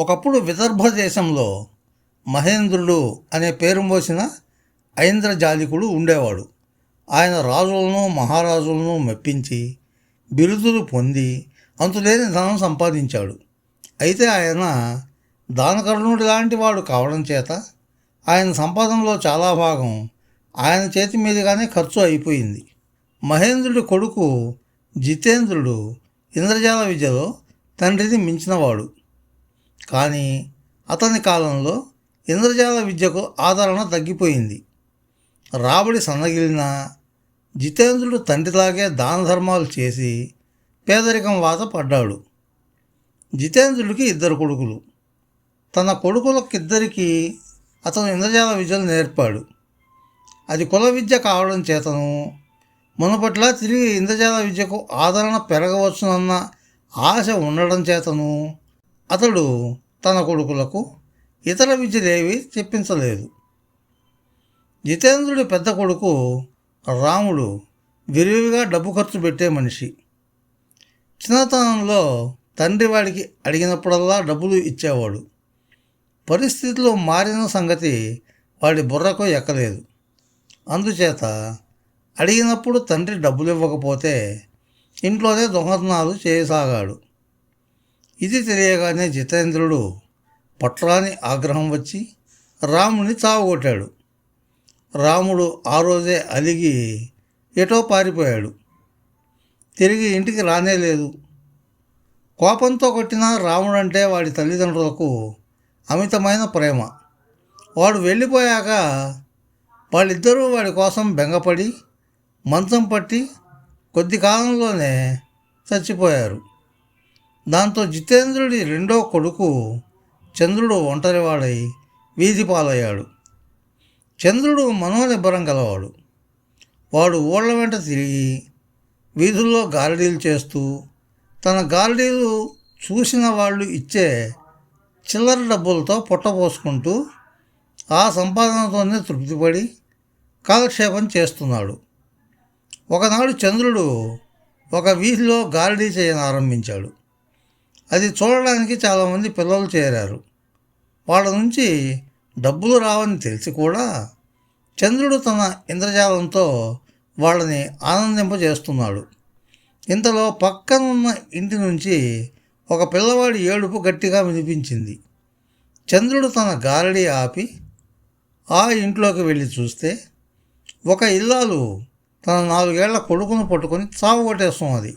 ఒకప్పుడు విదర్భ దేశంలో మహేంద్రుడు అనే పేరు మోసిన ఐంద్రజాలికుడు ఉండేవాడు. ఆయన రాజులను మహారాజులను మెప్పించి బిరుదులు పొంది అంతులేని ధనం సంపాదించాడు. అయితే ఆయన దానకరుణుడు లాంటి వాడు కావడం చేత ఆయన సంపాదనలో చాలా భాగం ఆయన చేతి మీదుగానే ఖర్చు అయిపోయింది. మహేంద్రుడి కొడుకు జితేంద్రుడు ఇంద్రజాల విద్యలో తండ్రిని మించినవాడు. కానీ అతని కాలంలో ఇంద్రజాల విద్యకు ఆదరణ తగ్గిపోయింది. రాబడి సన్నగిలిన జితేంద్రుడు తండ్రిలాగే దాన ధర్మాలు చేసి పేదరికం వాత పడ్డాడు. జితేంద్రుడికి ఇద్దరు కొడుకులు. తన కొడుకులకిద్దరికీ అతను ఇంద్రజాల విద్యలు నేర్పాడు. అది కుల విద్య కావడం చేతను మునుపట్లా తిరిగి ఇంద్రజాల విద్యకు ఆదరణ పెరగవచ్చునన్న ఆశ ఉండడం చేతను అతడు తన కొడుకులకు ఇతర విద్యలేవి చెప్పించలేదు. జితేంద్రుడి పెద్ద కొడుకు రాముడు విరివిగా డబ్బు ఖర్చు పెట్టే మనిషి. చిన్నతనంలో తండ్రి వాడికి అడిగినప్పుడల్లా డబ్బులు ఇచ్చేవాడు. పరిస్థితులు మారిన సంగతి వాడి బుర్రకు ఎక్కలేదు. అందుచేత అడిగినప్పుడు తండ్రి డబ్బులు ఇవ్వకపోతే ఇంట్లోనే దొంగతనాలు చేయసాగాడు. ఇది తెలియగానే జితేంద్రుడు పట్రాని ఆగ్రహం వచ్చి రాముని చావగొట్టాడు. రాముడు ఆ రోజే అలిగి ఎటో పారిపోయాడు. తిరిగి ఇంటికి రానే లేదు. కోపంతో కొట్టిన రాముడంటే వాడి తల్లిదండ్రులకు అమితమైన ప్రేమ. వాడు వెళ్ళిపోయాక వాళ్ళిద్దరూ వాడి కోసం బెంగపడి మంచం పట్టి కొద్ది కాలంలోనే చచ్చిపోయారు. దాంతో జితేంద్రుడి రెండో కొడుకు చంద్రుడు ఒంటరివాడై వీధి పాలయ్యాడు చంద్రుడు మనోనిబ్బరం గలవాడు. వాడు ఊళ్ళ వెంట తిరిగి వీధుల్లో గారడీలు చేస్తూ తన గారడీలు చూసిన వాళ్ళు ఇచ్చే చిల్లర డబ్బులతో పొట్టపోసుకుంటూ ఆ సంపాదనతోనే తృప్తిపడి కాలక్షేపం చేస్తున్నాడు. ఒకనాడు చంద్రుడు ఒక వీధిలో గారడీ చేయని ఆరంభించాడు అది చూడడానికి చాలామంది పిల్లలు చేరారు. వాళ్ళ నుంచి డబ్బులు రావని తెలిసి కూడా చంద్రుడు తన ఇంద్రజాలంతో వాళ్ళని ఆనందింపజేస్తున్నాడు. ఇంతలో పక్కనున్న ఇంటి నుంచి ఒక పిల్లవాడి ఏడుపు గట్టిగా వినిపించింది. చంద్రుడు తన గారడి ఆపి ఆ ఇంట్లోకి వెళ్ళి చూస్తే ఒక ఇల్లాలు తన నాలుగేళ్ళ కొడుకును పట్టుకొని చావు కొట్టేస్తున్నది.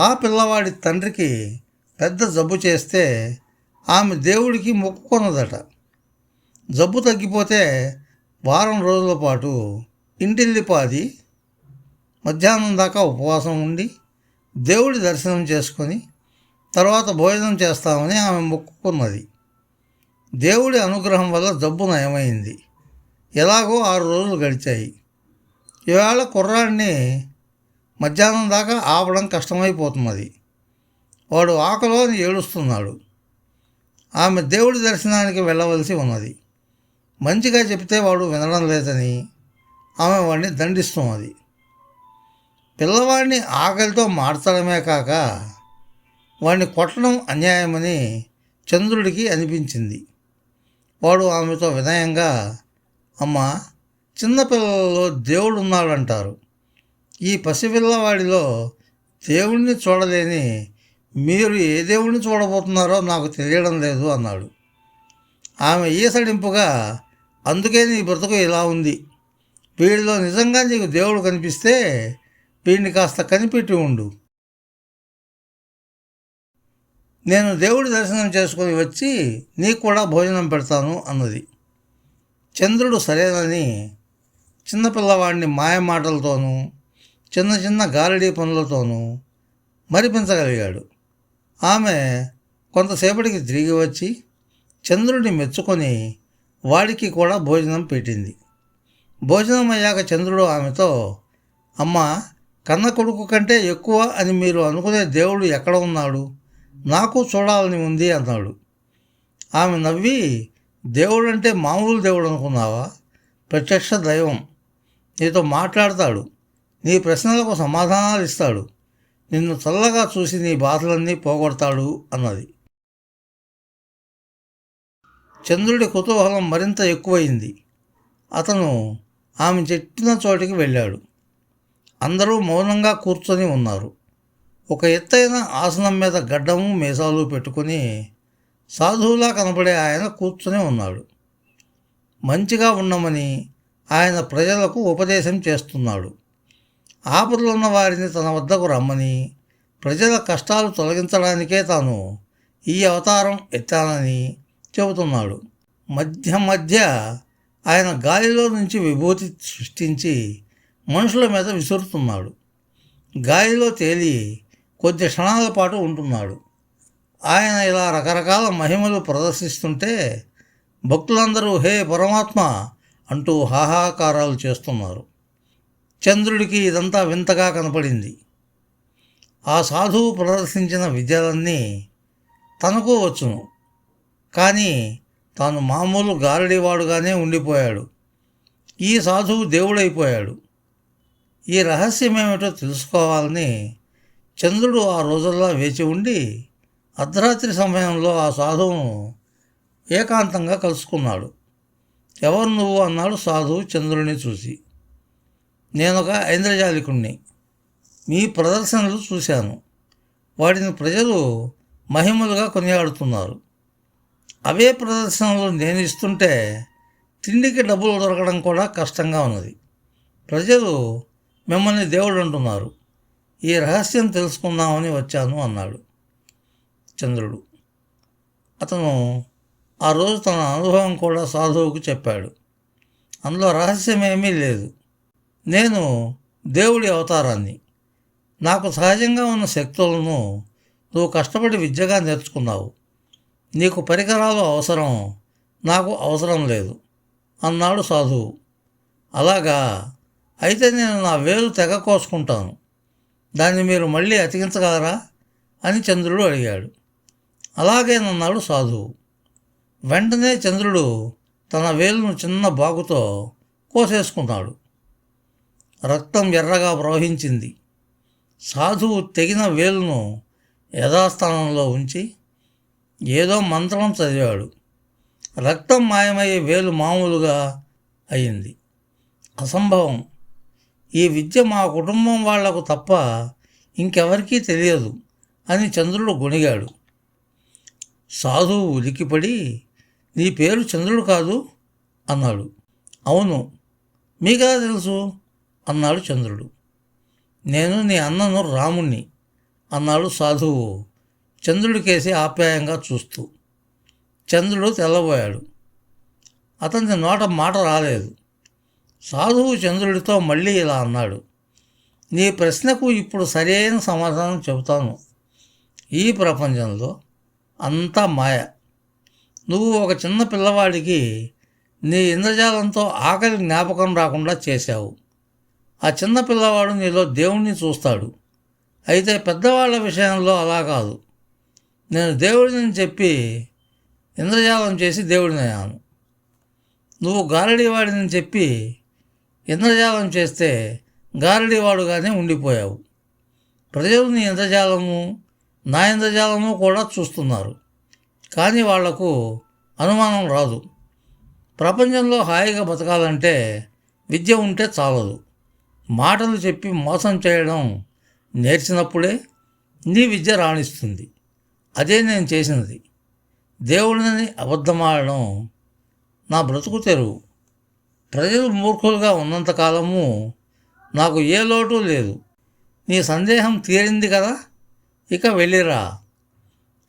ఆ పిల్లవాడి తండ్రికి పెద్ద జబ్బు చేస్తే ఆమె దేవుడికి మొక్కుకున్నదట జబ్బు తగ్గిపోతే వారం రోజుల పాటు ఇంటిల్లిపాది మధ్యాహ్నం దాకా ఉపవాసం ఉండి దేవుడి దర్శనం చేసుకొని తర్వాత భోజనం చేస్తామని ఆమె మొక్కుకున్నది దేవుడి అనుగ్రహం వల్ల జబ్బు నయమైంది. ఎలాగో ఆరు రోజులు గడిచాయి. ఇవాళ కుర్రాడిని మధ్యాహ్నం దాకా ఆపడం కష్టమైపోతున్నది వాడు ఆకలో ఏడుస్తున్నాడు. ఆమె దేవుడి దర్శనానికి వెళ్ళవలసి ఉన్నది. మంచిగా చెప్తే వాడు వినడం లేదని ఆమె వాడిని దండిస్తున్నది పిల్లవాడిని ఆకలితో మార్చడమే కాక వాడిని కొట్టడం అన్యాయమని చంద్రుడికి అనిపించింది. వాడు ఆమెతో వినయంగా అమ్మ చిన్నపిల్లలలో దేవుడు ఉన్నాడంటారు ఈ పసిపిల్లవాడిలో దేవుణ్ణి చూడలేని మీరు ఏ దేవుణ్ణి చూడబోతున్నారో నాకు తెలియడం లేదు అన్నాడు. ఆమె ఈసడింపుగా అందుకే నీ బ్రతుకు ఇలా ఉంది. వీడిలో నిజంగా నీకు దేవుడు కనిపిస్తే వీడిని కాస్త కనిపెట్టి ఉండు. నేను దేవుడి దర్శనం చేసుకొని వచ్చి నీకు కూడా భోజనం పెడతాను అన్నది. చంద్రుడు సరేనని చిన్నపిల్లవాడిని మాయ మాటలతోనూ చిన్న చిన్న గాలిడీ పనులతోనూ మరిపించగలిగాడు. ఆమె కొంతసేపటికి తిరిగి వచ్చి చంద్రుడిని మెచ్చుకొని వాడికి కూడా భోజనం పెట్టింది. భోజనం అయ్యాక చంద్రుడు ఆమెతో అమ్మ కన్న కొడుకు కంటే ఎక్కువ అని మీరు అనుకునే దేవుడు ఎక్కడ ఉన్నాడు? నాకు చూడాలని ఉంది అన్నాడు. ఆమె నవ్వి దేవుడు అంటే మామూలు దేవుడు అనుకున్నావా? ప్రత్యక్ష దైవం. నీతో మాట్లాడతాడు. నీ ప్రశ్నలకు సమాధానాలు ఇస్తాడు నిన్ను చల్లగా చూసి నీ బాధలన్నీ పోగొడతాడు అన్నది. చంద్రుడి కుతూహలం మరింత ఎక్కువైంది. అతను ఆమె చెప్పిన చోటికి వెళ్ళాడు. అందరూ మౌనంగా కూర్చొని ఉన్నారు. ఒక ఎత్తైన ఆసనం మీద గడ్డము మీసాలు పెట్టుకుని సాధువులా కనబడే ఆయన కూర్చొని ఉన్నాడు. మంచిగా ఉండమని ఆయన ప్రజలకు ఉపదేశం చేస్తున్నాడు. ఆపదలున్న వారిని తన వద్దకు రమ్మని ప్రజల కష్టాలు తొలగించడానికే తాను ఈ అవతారం ఎత్తానని చెబుతున్నాడు. మధ్య మధ్య ఆయన గాలిలో నుంచి విభూతి సృష్టించి మనుషుల మీద విసురుతున్నాడు. గాలిలో తేలి కొద్ది క్షణాల పాటు ఉంటున్నాడు. ఆయన ఇలా రకరకాల మహిమలు ప్రదర్శిస్తుంటే భక్తులందరూ హే పరమాత్మ అంటూ హాహాకారాలు చేస్తున్నారు. చంద్రుడికి ఇదంతా వింతగా కనపడింది. ఆ సాధువు ప్రదర్శించిన విద్యలన్నీ తనకు వచ్చును. కానీ తాను మామూలు గారడివాడుగానే ఉండిపోయాడు. ఈ సాధువు దేవుడైపోయాడు. ఈ రహస్యమేమిటో తెలుసుకోవాలని చంద్రుడు ఆ రోజుల్లో వేచి ఉండి అర్ధరాత్రి సమయంలో ఆ సాధువును ఏకాంతంగా కలుసుకున్నాడు. ఎవరు నువ్వు అన్నాడు సాధువు చంద్రుడిని చూసి. నేనొక ఐంద్రజాలికుణ్ణి మీ ప్రదర్శనలు చూశాను. వాటిని ప్రజలు మహిమలుగా కొనియాడుతున్నారు. అవే ప్రదర్శనలు నేను ఇస్తుంటే తిండికి డబ్బులు దొరకడం కూడా కష్టంగా ఉన్నది. ప్రజలు మిమ్మల్ని దేవుడు అంటున్నారు ఈ రహస్యం తెలుసుకుందామని వచ్చాను అన్నాడు చంద్రుడు. అతను ఆ రోజు తన అనుభవం కూడా సాధువుకు చెప్పాడు. అందులో రహస్యమేమీ లేదు. నేను దేవుడి అవతారాన్ని నాకు సహజంగా ఉన్న శక్తులను నువ్వు కష్టపడి విద్యగా నేర్చుకున్నావు. నీకు పరికరాలు అవసరం నాకు అవసరం లేదు అన్నాడు సాధువు. అలాగా అయితే నేను నా వేలు తెగ కోసుకుంటాను. దాన్ని మీరు మళ్ళీ అతికించగలరా? అని చంద్రుడు అడిగాడు. అలాగేనన్నాడు సాధువు. వెంటనే చంద్రుడు తన వేలును చిన్న బాగుతో కోసేసుకున్నాడు. రక్తం ఎర్రగా ప్రవహించింది. సాధువు తెగిన వేలును యథాస్థానంలో ఉంచి ఏదో మంత్రం చదివాడు. రక్తం మాయమయ్యే వేలు మామూలుగా అయింది. అసంభవం. ఈ విద్య మా కుటుంబం వాళ్ళకు తప్ప ఇంకెవరికీ తెలియదు అని చంద్రుడు గొణిగాడు. సాధువు ఉలికిపడి నీ పేరు చంద్రుడు కాదు అన్నాడు. అవును. మీకెలా తెలుసు? అన్నాడు చంద్రుడు. నేను నీ అన్నను రాముణ్ణి అన్నాడు సాధువు చంద్రుడికేసి ఆప్యాయంగా చూస్తూ. చంద్రుడు తెల్లబోయాడు. అతని నోట మాట రాలేదు. సాధువు చంద్రుడితో మళ్ళీ ఇలా అన్నాడు. నీ ప్రశ్నకు ఇప్పుడు సరైన సమాధానం చెబుతాను. ఈ ప్రపంచంలో అంతా మాయ. నువ్వు ఒక చిన్న పిల్లవాడికి నీ ఇంద్రజాలంతో ఆకలి జ్ఞాపకం రాకుండా చేశావు. ఆ చిన్న పిల్లవాడు నీలో దేవుణ్ణి చూస్తాడు. అయితే పెద్దవాళ్ళ విషయంలో అలా కాదు. నేను దేవుడిని చెప్పి ఇంద్రజాలం చేసి దేవుడిని అయ్యాను. నువ్వు గారడీవాడిని చెప్పి ఇంద్రజాలం చేస్తే గారడివాడుగానే ఉండిపోయావు. ప్రజలు నీ ఇంద్రజాలము నా ఇంద్రజాలము కూడా చూస్తున్నారు. కానీ వాళ్ళకు అనుమానం రాదు. ప్రపంచంలో హాయిగా బతకాలంటే విద్య ఉంటే చాలదు. మాటలు చెప్పి మోసం చేయడం నేర్చినప్పుడే నీ విద్య రాణిస్తుంది. అదే నేను చేసినది. దేవుడిని అబద్ధమాడడం నా బ్రతుకు తెరువు. ప్రజలు మూర్ఖులుగా ఉన్నంతకాలము నాకు ఏ లోటు లేదు. నీ సందేహం తీరింది కదా? ఇక వెళ్ళిరా.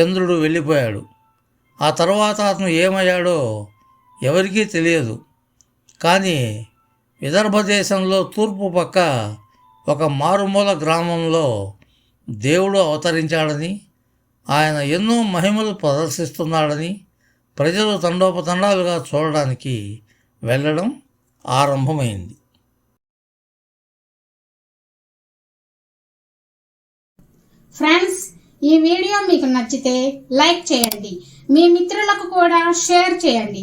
చంద్రుడు వెళ్ళిపోయాడు. ఆ తర్వాత అతను ఏమయ్యాడో ఎవరికీ తెలియదు. కానీ విదర్భ దేశంలో తూర్పు పక్క ఒక మారుమూల గ్రామంలో దేవుడు అవతరించాడని ఆయన ఎన్నో మహిమలు ప్రదర్శిస్తున్నాడని ప్రజలు తండోపతండాలుగా చూడడానికి వెళ్ళడం ఆరంభమైంది. ఫ్రెండ్స్ ఈ వీడియో మీకు నచ్చితే లైక్ చేయండి. మీ మిత్రులకు కూడా షేర్ చేయండి.